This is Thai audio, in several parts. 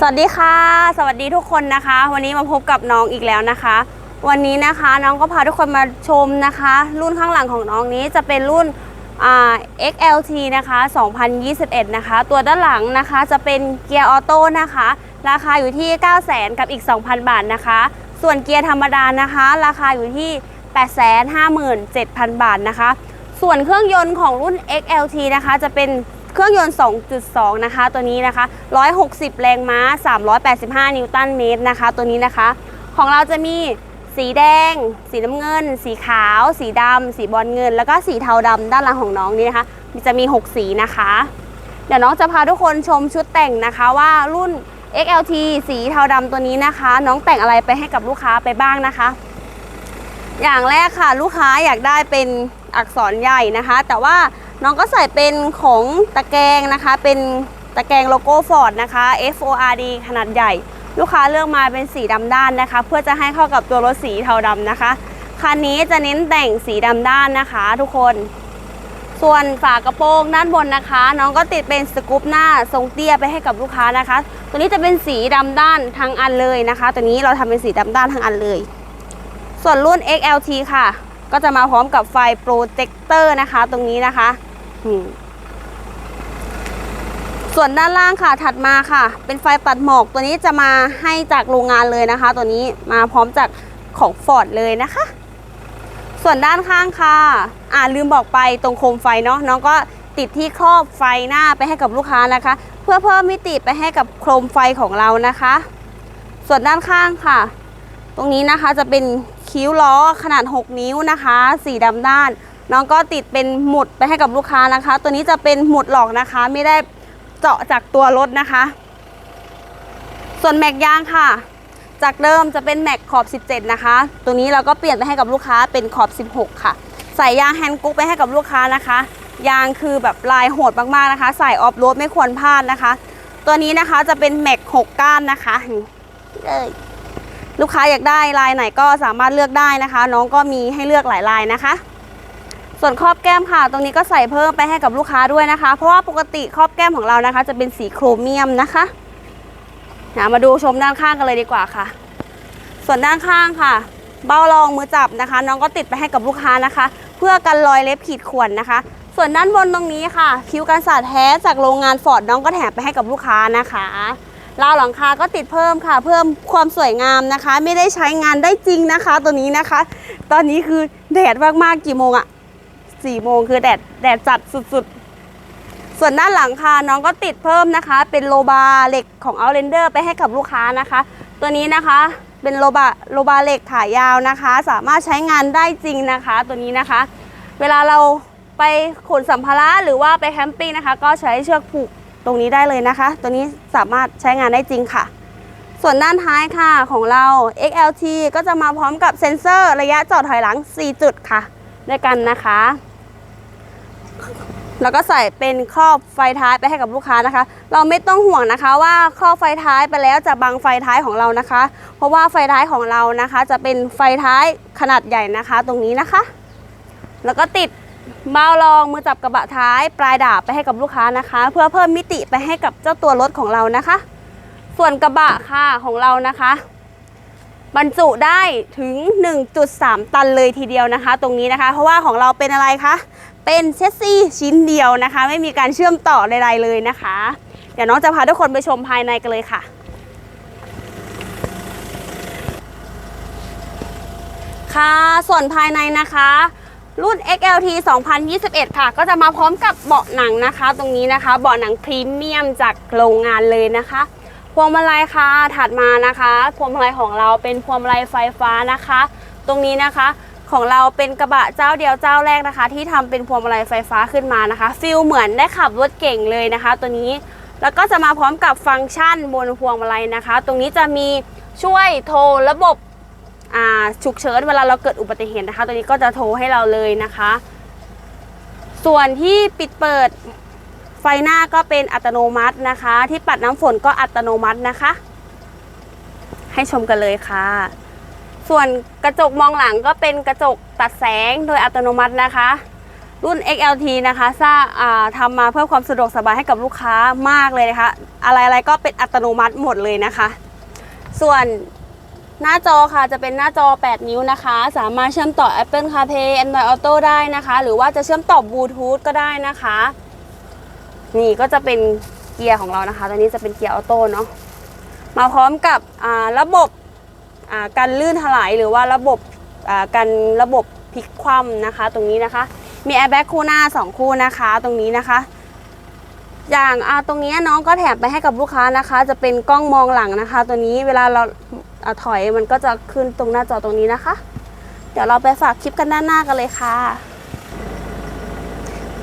สวัสดีค่ะ สวัสดีทุกคนนะคะ วันนี้มาพบกับน้องอีกแล้วนะคะ วันนี้นะคะน้องก็พาทุกคนมาชมนะคะ รุ่นข้างหลังของน้องนี้จะเป็นรุ่น XLT นะคะ 2021 นะคะ ตัวด้านหลังนะคะจะเป็นเกียร์ออโต้นะคะ ราคาอยู่ที่ 9 0 0 0 0 0กับอีก 2,000 บาทนะคะ ส่วนเกียร์ธรรมดานะคะ ราคาอยู่ที่ 857,000 บาทนะคะ ส่วนเครื่องยนต์ของรุ่น XLT นะคะจะเป็น เครื่องยนต์ 2.2 นะคะ ตัวนี้นะคะ 160 แรงม้า 385 นิวตันเมตรนะคะ ตัวนี้นะคะ ของเราจะมีสีแดง สีน้ำเงิน สีขาว สีดำ สีบอลเงิน แล้วก็สีเทาดำด้านหลังของน้องนี้นะคะ จะมี 6 สีนะคะ เดี๋ยวน้องจะพาทุกคนชมชุดแต่งนะคะว่ารุ่น XLT สีเทาดำตัวนี้นะคะ น้องแต่งอะไรไปให้กับลูกค้าไปบ้างนะคะ อย่างแรกค่ะลูกค้าอยากได้เป็นอักษรใหญ่นะคะ แต่ว่า น้องก็ใส่เป็นของตะแกรงนะคะ เป็นตะแกรงโลโก้ฟอร์ดนะคะ FORD ขนาดใหญ่ ลูกค้าเลือกมาเป็นสีดำด้านนะคะ เพื่อจะให้เข้ากับตัวรถสีเทาดำนะคะคันนี้จะเน้นแต่งสีดำด้านนะคะ ทุกคน ส่วนฝากระโปรงด้านบนนะคะ น้องก็ติดเป็นสกู๊ปหน้าทรงเตี้ยไปให้กับลูกค้านะคะ ตัวนี้จะเป็นสีดำด้านทั้งอันเลยนะคะ ตัวนี้เราทำเป็นสีดำด้านทั้งอันเลย ส่วนรุ่น XLT ค่ะ ก็จะมาพร้อมกับไฟโปรเจคเตอร์นะคะ ตรงนี้นะคะ ส่วนด้านล่างค่ะถัดมาค่ะ เป็นไฟปัดหมอกตัวนี้จะมาให้จากโรงงานเลยนะคะ ตัวนี้มาพร้อมจากของฟอร์ดเลยนะคะ ส่วนด้านข้างค่ะ อ่าลืมบอกไปตรงโคมไฟเนาะน้องก็ติดที่ครอบไฟหน้าไปให้กับลูกค้านะคะ เพื่อเพิ่มมิติไปให้กับโคมไฟของเรานะคะ ส่วนด้านข้างค่ะ ตรงนี้นะคะจะเป็นคิ้วล้อขนาด 6 นิ้วนะคะ สีดำด้าน น้องก็ติดเป็นหมุดไปให้กับลูกค้านะคะ ตัวนี้จะเป็นหมุดหลอกนะคะ ไม่ได้เจาะจากตัวรถนะคะ ส่วนแม็กยางค่ะ จากเดิมจะเป็นแม็กขอบ 17 นะคะ ตัวนี้เราก็เปลี่ยนไปให้กับลูกค้าเป็นขอบ 16 ค่ะ ใส่ยางแฮนด์กุ๊กไปให้กับลูกค้านะคะ ยางคือแบบลายโหดมากๆนะคะ ใส่ออฟโรดไม่ควรพลาดนะคะ ตัวนี้นะคะจะเป็นแม็ก6ก้านนะคะเลยลูกค้าอยากได้ลายไหนก็สามารถเลือกได้นะคะ น้องก็มีให้เลือกหลายลายนะคะ ส่วนครอบแก้มค่ะ ตรงนี้ก็ใส่เพิ่มไปให้กับลูกค้าด้วยนะคะ เพราะว่าปกติครอบแก้มของเรานะคะ จะเป็นสีโครเมียมนะคะนะมาดูชมด้านข้างกันเลยดีกว่าค่ะ ส่วนด้านข้างค่ะ เบ้ารองมือจับนะคะ น้องก็ติดไปให้กับลูกค้านะคะ เพื่อกันรอยเล็บขีดข่วนนะคะ ส่วนด้านบนตรงนี้ค่ะ คิ้วกันสาดแท้จากโรงงานฟอร์ดน้องก็แถมไปให้กับลูกค้านะคะราวหลังคาก็ติดเพิ่มค่ะ เพิ่มความสวยงามนะคะ ไม่ได้ใช้งานได้จริงนะคะ ตัวนี้นะคะ ตอนนี้คือแดดมากๆกี่โมงอะ สี่โมงคือแดดแดดจัดสุดๆ ส่วนด้านหลังค่ะน้องก็ติดเพิ่มนะคะ เป็นโลบาเหล็กของ Outlander ไปให้กับลูกค้านะคะ ตัวนี้นะคะเป็นโลบาโลบาเหล็กขายาวนะคะ สามารถใช้งานได้จริงนะคะ ตัวนี้นะคะ เวลาเราไปขนสัมภาระหรือว่าไปแคมปิ้งนะคะ ก็ใช้เชือกผูกตรงนี้ได้เลยนะคะ ตัวนี้สามารถใช้งานได้จริงค่ะ ส่วนด้านท้ายค่ะของเรา XLT ก็จะมาพร้อมกับเซ็นเซอร์ระยะจอดถอยหลัง 4 จุดค่ะ ด้วยกันนะคะ แล้วก็ใส่เป็นครอบไฟท้ายไปให้กับลูกค้านะคะ เราไม่ต้องห่วงนะคะว่าครอบไฟท้ายไปแล้วจะบังไฟท้ายของเรานะคะ เพราะว่าไฟท้ายของเรานะคะ จะเป็นไฟท้ายขนาดใหญ่นะคะ ตรงนี้นะคะ แล้วก็ติดเบารองมือจับกระบะท้ายปลายดาบไปให้กับลูกค้านะคะ เพื่อเพิ่มมิติไปให้กับเจ้าตัวรถของเรานะคะ ส่วนกระบะค่ะของเรานะคะ บรรจุได้ถึง 1.3 ตันเลยทีเดียวนะคะ ตรงนี้นะคะ เพราะว่าของเราเป็นอะไรคะ เป็นเชสซี่ชิ้นเดียวนะคะ ไม่มีการเชื่อมต่อใดๆเลยนะคะ เดี๋ยวน้องจะพาทุกคนไปชมภายในกันเลยค่ะค่ะส่วนภายในนะคะ รุ่น XLT 2021 ค่ะ ก็จะมาพร้อมกับเบาะหนังนะคะ ตรงนี้นะคะ เบาะหนังพรีเมียมจากโรงงานเลยนะคะ วงมาลัยค่ะถัดมานะคะพวงมาลัยของเราเป็นพวงมาลัยไฟฟ้านะคะ ตรงนี้นะคะของเราเป็นกระบะเจ้าเดียวเจ้าแรกนะคะ ที่ทำเป็นพวงมาลัยไฟฟ้าขึ้นมานะคะฟิลเหมือนได้ขับรถเก่งเลยนะคะ ตัวนี้แล้วก็จะมาพร้อมกับฟังก์ชันบนพวงมาลัยนะคะ ตรงนี้จะมีช่วยโทรระบบฉุกเฉินเวลาเราเกิดอุบัติเหตุนะคะ ตัวนี้ก็จะโทรให้เราเลยนะคะ ส่วนที่ปิดเปิด ฟหน้าก็เป็นอัตโนมัตินะคะ ที่ปัดน้ำฝนก็อัตโนมัตินะคะ ให้ชมกันเลยค่ะ ส่วนกระจกมองหลังก็เป็นกระจกตัดแสงโดยอัตโนมัตินะคะ รุ่น XLT นะคะสร้างอ่าทำมาเพื่อความสะดวกสบายให้กับลูกค้ามากเลยนะคะ อะไรๆก็เป็นอัตโนมัติหมดเลยนะคะ ส่วนหน้าจอค่ะจะเป็นหน้าจอ 8 นิ้วนะคะ สามารถเชื่อมต่อ Apple CarPlay Android Auto ได้นะคะ หรือว่าจะเชื่อมต่อบลูทูธก็ได้นะคะ นี่ก็จะเป็นเกียร์ของเรานะคะ ตัวนี้จะเป็นเกียร์ออโต้เนาะ มาพร้อมกับระบบการลื่นถลายหรือว่าระบบการระบบพลิกคว่ำนะคะ ตรงนี้นะคะ มีแอร์แบ็กคู่หน้า 2 คู่นะคะ ตรงนี้นะคะ อย่างอ่าตรงนี้น้องก็แถมไปให้กับลูกค้านะคะ จะเป็นกล้องมองหลังนะคะ ตัวนี้เวลาเราอ่าถอยมันก็จะขึ้นตรงหน้าจอตรงนี้นะคะ เดี๋ยวเราไปฝากคลิปกันด้านหน้ากันเลยค่ะ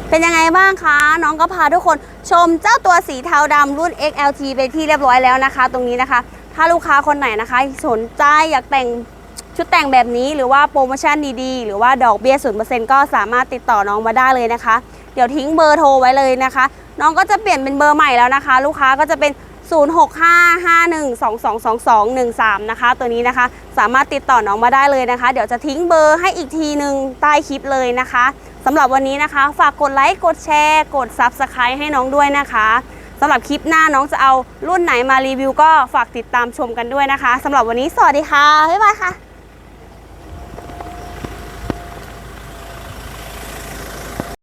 เป็นยังไงบ้างคะ น้องก็พาทุกคนชมเจ้าตัวสีเทาดำรุ่น XLT ไปที่เรียบร้อยแล้วนะคะ ตรงนี้นะคะ ถ้าลูกค้าคนไหนนะคะ สนใจอยากแต่งชุดแต่งแบบนี้หรือว่าโปรโมชั่นดีๆ หรือว่าดอกเบี้ยศูนย์เปอร์เซ็นต์ก็สามารถติดต่อน้องมาได้เลยนะคะ เดี๋ยวทิ้งเบอร์โทรไว้เลยนะคะ น้องก็จะเปลี่ยนเป็นเบอร์ใหม่แล้วนะคะ ลูกค้าก็จะเป็น 0655122213นะคะ ตัวนี้นะคะ สามารถติดต่อน้องมาได้เลยนะคะ เดี๋ยวจะทิ้งเบอร์ให้อีกทีหนึ่งใต้คลิปเลยนะคะ สำหรับวันนี้นะคะ ฝากกดไลค์กดแชร์ กด Subscribe ให้น้องด้วยนะคะสำหรับคลิปหน้าน้องจะเอารุ่นไหนมารีวิวก็ฝากติดตามชมกันด้วยนะคะสำหรับวันนี้สวัสดีค่ะบ๊ายบายค่ะ